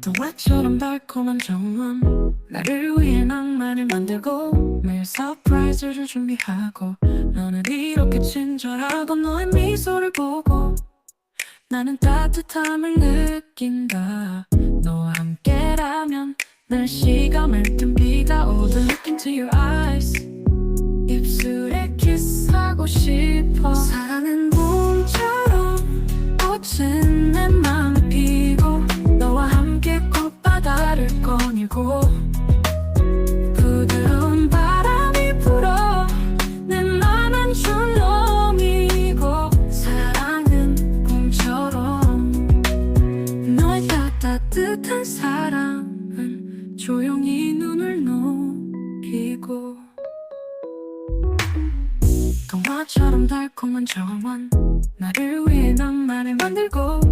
동화처럼 달콤한 정원. 나를 위해 낭만을 만들고 매일 서프라이즈를 준비하고 너는 이렇게 친절하고 너의 미소를 보고 나는 따뜻함을 느낀다. 너와 함께라면 날씨가 맑든 비가 오든 Look into your eyes. 입술에 키스하고 싶어. 사랑은 거닐고 부드러운 바람이 불어 내 맘은 줄넘이고 사랑은 봄처럼 너의 따뜻한 사랑은 조용히 눈을 녹이고 동화처럼 달콤한 정원 나를 위해 낭만을 만들고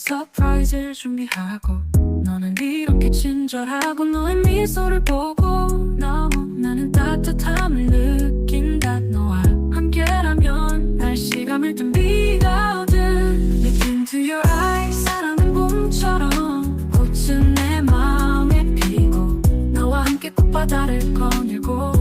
서프라이즈를 준비하고 너는 이렇게 친절하고 너의 미소를 보고 너 나는 따뜻함을 느낀다. 너와 함께라면 날씨가 물든 비가 오든 Look into your eyes 사랑은 봄처럼 꽃은 내 마음에 피고 너와 함께 꽃바다를 거닐고